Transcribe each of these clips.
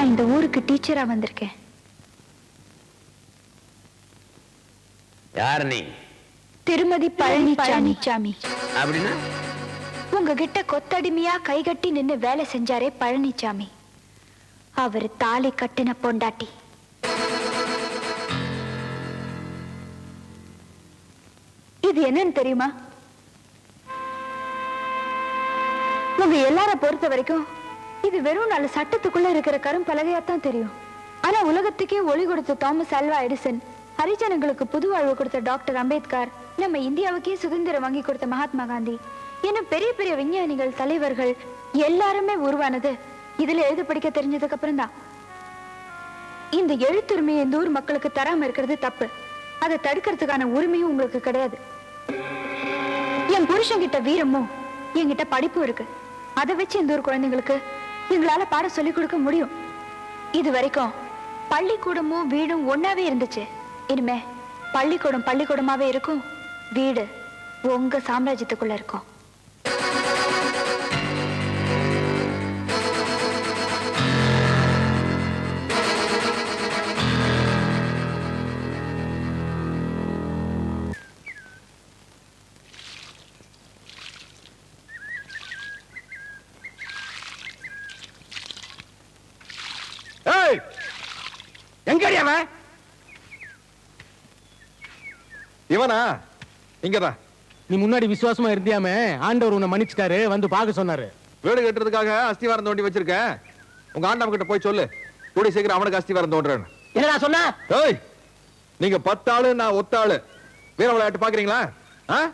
நான் இந்த ஊருக்கு டீச்சரா வந்திருக்கேன். யார் நீ? திருமதி பழனி பழனிசாமி அப்படின்னா? உங்ககிட்ட கொத்தடிமையா கைகட்டி நின்னு வேலை செஞ்சாரே பழனிசாமி அவர் தாலி கட்டின பொண்டாட்டி. இது என்னன்னு தெரியுமா? உங்க எல்லார பொறுத்த வரைக்கும் இது வெறும் நாலு சட்டத்துக்குள்ள இருக்கிற கரும்பலகையாத்தான் தெரியும். ஆனா உலகத்துக்கே ஒளி கொடுத்த தாமஸ் அல்வா எடிசன் ஹரிஜனங்களுக்கு புது வாழ்வு கொடுத்த டாக்டர் அம்பேத்கர் நம்ம இந்தியாவுக்கே சுதந்திரம் வாங்கி கொடுத்த மகாத்மா காந்தி இன்னும் பெரிய பெரிய விஞ்ஞானிகள் தலைவர்கள் எல்லாருமே உருவானது. இதுல எழுத படிக்க தெரிஞ்சதுக்கு அப்புறம் தான் இந்த எழுத்துரிமையை இந்த ஊர் மக்களுக்கு தராம இருக்கிறது தப்பு. அதை தடுக்கிறதுக்கான உரிமையும் உங்களுக்கு கிடையாது. என் புருஷன் கிட்ட வீரமும் என்கிட்ட படிப்பும் இருக்கு. அதை வச்சு இந்த ஊர் குழந்தைங்களுக்கு எங்களால பாடம் சொல்லிக் கொடுக்க முடியும். இது வரைக்கும் பள்ளிக்கூடமும் வீடும் ஒன்னாவே இருந்துச்சு. இனிமே பள்ளிக்கூடம் பள்ளிக்கூடமாவே இருக்கும். வீடு உங்க சாம்ராஜ்யத்துக்குள்ள இருக்கும். இவனா? இங்கதான் நீ முன்னாடி விசுவாசமா இருந்தியாமே ஆண்டவர் உன்னை மன்னிச்சிட்டாரு வந்து பார்க்க சொன்னாரு. வீடு கட்டுறதுக்காக அஸ்திவாரம் தோண்டி வச்சிருக்கேன் உங்க ஆண்டவன் கிட்ட போய் சொல்லு. கூடி சீக்கிரம் அவனுக்கு அஸ்திவாரம் தோன்றேன்னு. என்னடா சொன்ன? ஏய் நீங்க பத்தாளு நான் ஒத்தாளு. வீர விளையாட்டு பாக்குறீங்களா? ஆ?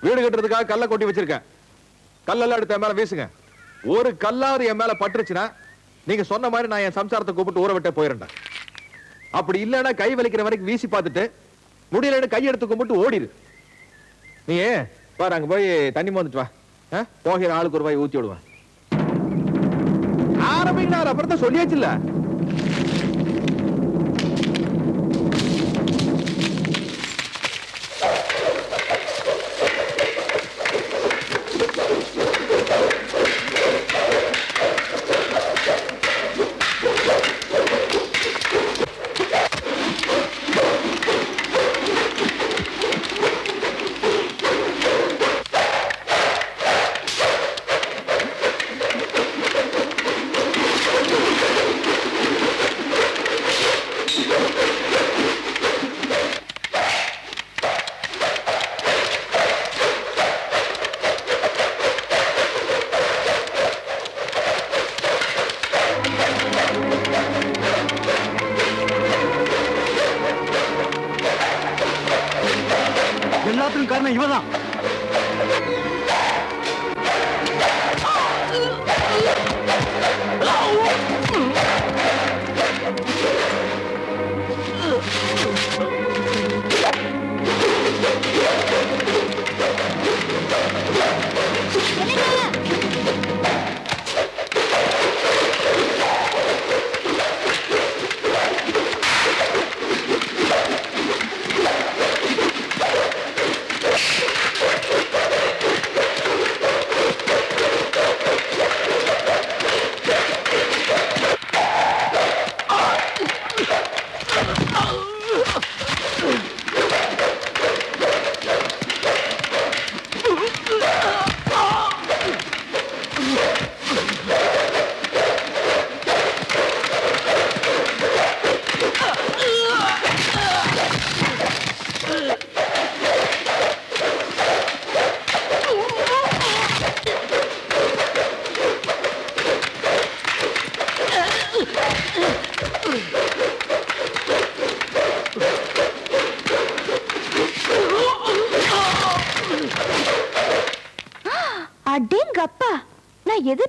வீடு கட்டுறதுக்காக கல்லை கொட்டி வச்சிருக்கேன். கல்லெல்லாம் எடுத்து என் மேல வீசுங்க. ஒரு கல்லாவது என் மேல பட்டுருச்சுன்னா நீங்க சொன்ன மாதிரி நான் என் சம்சாரத்தை கூப்பிட்டு ஊற விட்டே போயிரேன்டா அப்படி இல்லைன்னா கை வலிக்கிற வரைக்கும் வீசி பார்த்துட்டு முடியலன்னு கையெடுத்து கும்பிட்டு ஓடிடு நீ பாரு அங்க போய் தண்ணி மோந்துட்டு வா. ஆ? போகிற ஆளுக்கு ஒரு ரூபாய் ஊத்தி விடுவேன். ஆரம்பிக்கிறார் அப்புறம் தான் சொல்லியாச்சுல்ல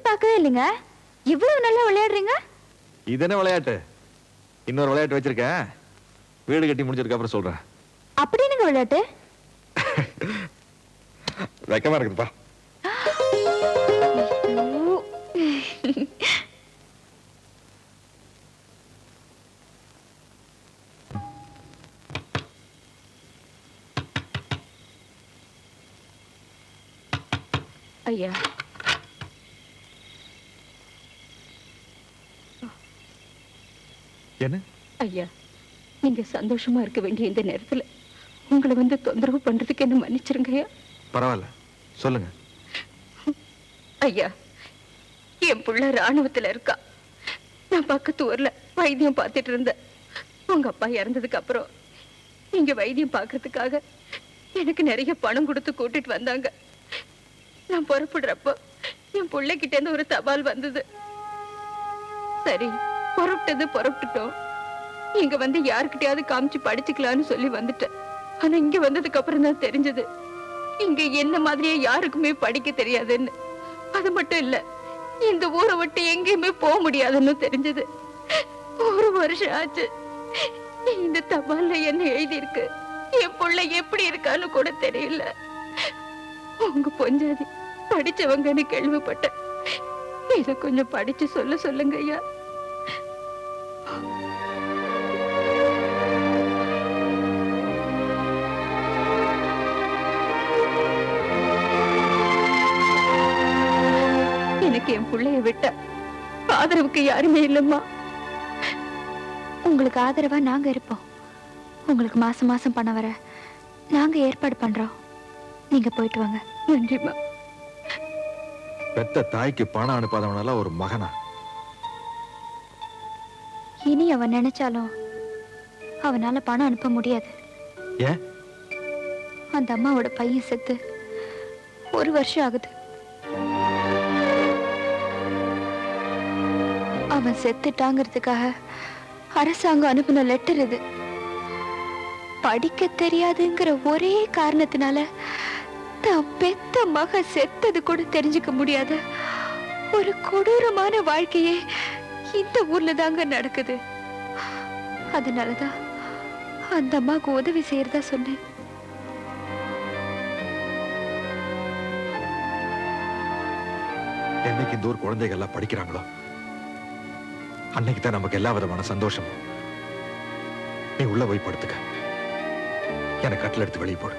எதிர்பார்க்கவே இல்லைங்க. இவ்வளவு நல்லா விளையாடுறீங்க? இது என்ன விளையாட்டு? இன்னொரு விளையாட்டு வச்சிருக்கேன். வீடு கட்டி முடிச்சதுக்கு அப்புறம் சொல்றேன். அப்படி என்னங்க விளையாட்டு? வெக்கமா இருக்குதுப்பா ஐயா. என்ன? ஐயா நீங்க சந்தோஷமா இருக்க வேண்டிய இந்த நேரத்துல உங்களை வந்து தொந்தரவு பண்றதுக்கு என்ன மன்னிச்சிருங்க ஐயா. பரவாயில்ல. சொல்லுங்க. ஐயா என் புள்ள ராணுவத்துல இருக்கா. நான் பக்கத்து ஊர்ல வைத்தியம் பார்த்துட்டு இருந்தேன். உங்க அப்பா இறந்ததுக்கு அப்புறம் இங்க வைத்தியம் பார்க்கறதுக்காக எனக்கு நிறைய பணம் கொடுத்து கூட்டிட்டு வந்தாங்க. நான் புறப்படுறப்போ என் பிள்ளைகிட்ட இருந்து ஒரு தபால் வந்தது. சரி புறப்பட்டது புறப்பட்டுட்டோம் இங்க வந்து யாருக்கிட்டயாவது காமிச்சு படிச்சுக்கலாம்னு சொல்லி வந்துட்டேன். ஆனா இங்க வந்ததுக்கு அப்புறம் தான் தெரிஞ்சது. இங்க என்ன மாதிரியே யாருக்குமே படிக்க தெரியாதுன்னு. அது மட்டும் இல்ல இந்த ஊரை விட்டு எங்கேயுமே போக முடியாதுன்னு தெரிஞ்சது. ஒரு வருஷம் ஆச்சு. இந்த தபால்ல என்ன எழுதி இருக்கு என் பிள்ளை எப்படி இருக்கான்னு கூட தெரியல. உங்க பொஞ்சாதி படிச்சவங்கன்னு கேள்விப்பட்டேன். இத கொஞ்சம் படிச்சு சொல்ல சொல்லுங்க ஐயா புள்ளைய விட்ட. ஆதரவுக்கு யாருமே இல்லம்மா. உங்களுக்கு ஆதரவா நாங்க இருப்போம். உங்களுக்கு மாசம் மாசம் பணம் வர நாங்க ஏற்பாடு பண்றோம். நீங்க போயிட்டு வாங்க. நன்றிம்மா பெத்த தாய்க்கு பணம் அனுப்பாதவனெல்லாம் ஒரு மகனா? இனி அவன் நினைச்சாலும் அவனால பணம் அனுப்ப முடியாது. ஏன்? அந்த அம்மாவோட பையன் செத்து ஒரு வருஷம் ஆகுது. அவன் செத்துட்டாங்கிறதுக்காக அரசாங்கம் அனுப்பின லெட்டர் இது. படிக்க தெரியாதுங்கிற ஒரே காரணத்தினால தான் பெத்த மக செத்தது கூட தெரிஞ்சுக்க முடியாத ஒரு கொடூரமான வாழ்க்கையே இந்த ஊர்ல தாங்க நடக்குது. அதனாலதான் அந்த அம்மாவுக்கு உதவி செய்யறதா சொன்னேன். என்னைக்கு இந்த ஊர் குழந்தைகள் எல்லாம் படிக்கிறாங்களோ? அன்னைக்கு தான் நமக்கு எல்லா விதமான சந்தோஷம் நீ உள்ள போய் படுத்துக்க. எனக்கு கட்டில் எடுத்து வெளியே போடு.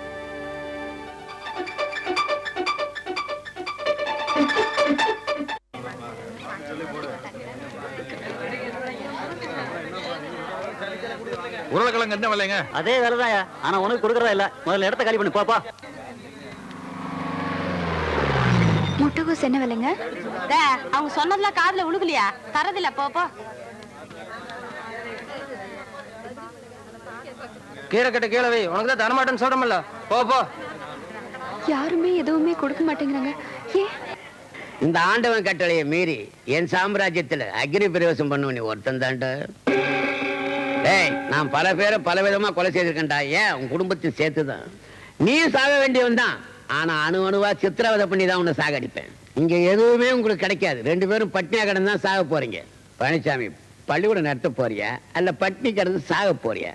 உருளைக்கிழங்கு என்ன விலைங்க? அதே வேலைதான் ஆனா உனக்கு கொடுக்கறதா இல்ல. முதல்ல இடத்த காலி பண்ணி. போப்பா முட்டைகோஸ் என்ன விலைங்க அவங்க சொன்னதெல்லாம் காதுல உழுகலையா? தரதில்ல போ போ. கீரை கட்ட கீழே வை உனக்கு தான் தரமாட்டேன்னு சொல்றமல்ல போ போ. யாருமே எதுவுமே கொடுக்க மாட்டேங்கிறாங்க. ஏன்? இந்த ஆண்டவன் கட்டளையை மீறி என் சாம்ராஜ்யத்துல அக்னி பிரவேசம் பண்ணுவ நீ ஒருத்தன் தான்டா. டேய் நான் பல பேரை பல விதமா கொலை செய்திருக்கேன்டா. ஏன்? உன் குடும்பத்தையும் சேர்த்துதான். நீ சாக வேண்டியவன் தான் ஆனா அணு அணுவா சித்திரவதை பண்ணி தான் உன்னை சாகடிப்பேன். இங்க எதுவுமே உங்களுக்கு கிடைக்காது. ரெண்டு பேரும் பட்னியா கடந்து தான் சாக போறீங்க. பழனிசாமி பள்ளிக்கூடம் நடத்த போறியா? அல்ல பட்னி கடந்து சாக போறியா?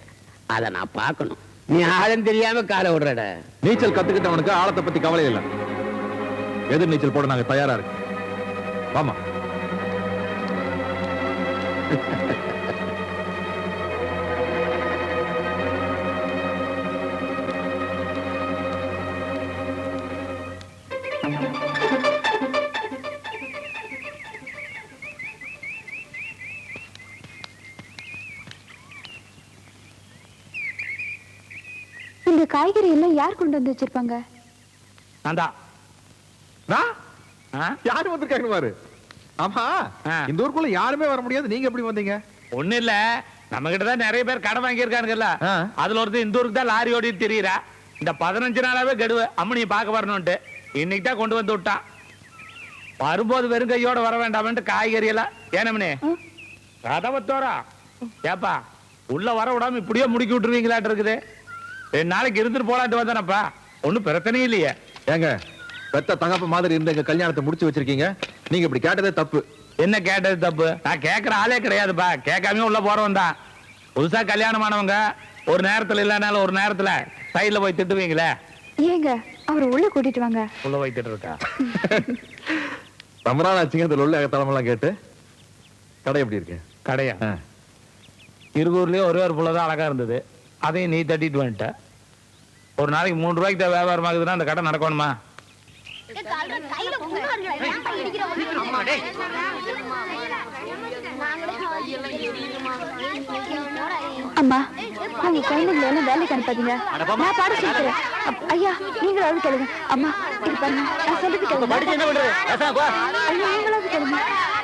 அதை நான் பார்க்கணும். நீ ஆழம் தெரியாம காலை விடுறட. நீச்சல் கத்துக்கிட்டவனுக்கு ஆழத்தை பத்தி கவலை இல்லை. எதிர் நீச்சல் போட நாங்க தயாரா இருக்கு ஆமா காய்கறி எல்லாம் யார் கொண்டு வந்து வச்சிருப்பாங்க? நான் தான் நான்? ஆ? யாரு வந்திருக்காங்க பாரு. ஆமா. இந்த ஊருக்குள்ள யாருமே வர முடியாது. நீங்க எப்படி வந்தீங்க? ஒண்ணு இல்ல. நம்ம நிறைய பேர் கடன் வாங்கியிருக்கானுங்கல்ல. அதுல ஒருத்தர் இந்த ஊருக்கு தான் லாரி ஓடி தெரியுறா. இந்த பதினஞ்சு நாளாவே கெடுவு. அம்மனியை பார்க்க வரணும்ட்டு இன்னைக்கு தான் கொண்டு வந்து விட்டான். வரும்போது வெறும் கையோட வர வேண்டாம்னு காய்கறி எல்லாம். ஏனமனே கதவை தோறா. ஏப்பா உள்ள வர விடாம இப்படியே முடுக்கி விட்டுருவீங்களாட்டு இருக்குது. நாளைக்கு இருந்துட்டு போலான்ட்டு வந்தானப்பா. ஒண்ணும் பிரச்சனையும் இல்லையே. ஏங்க பெத்த தகப்ப மாதிரி இருந்த எங்க கல்யாணத்தை முடிச்சு வச்சிருக்கீங்க? நீங்க இப்படி கேட்டதே தப்பு. என்ன கேட்டது தப்பு? நான் கேட்கற ஆளே கிடையாதுப்பா. கேட்காம உள்ள போறவன் தான். புதுசா கல்யாணமானவங்க ஒரு நேரத்துல இல்லைனாலும் ஒரு நேரத்துல சைடுல போய் திட்டுவீங்களே? ஏங்க அவர் உள்ள கூட்டிட்டு வாங்க. உள்ள போய் திட்டு இருக்கா ரமரான் ஆச்சுங்க இந்த உள்ள தலைமெல்லாம் கேட்டு கடை எப்படி இருக்கு? கடையா? ஆ. இருகூர்லயே ஒரே ஒரு புள்ள தான் அழகா இருந்தது. அதையும் நீ தட்டிட்டு வந்துட்ட. ஒரு நாளைக்கு மூணு ரூபாய்க்கு தான் வியாபாரம் ஆகுதுன்னா அந்த கடை நடக்கணுமா? அம்மா உங்க குழந்தைங்களை எல்லாம் வேலைக்கு அனுப்பாதீங்க? நான் பாட சொல்லிக்கிறேன் அப்- ஐயா நீங்களாவது கேளுங்க. அம்மா இது பாருங்க நான் சொல்லிட்டு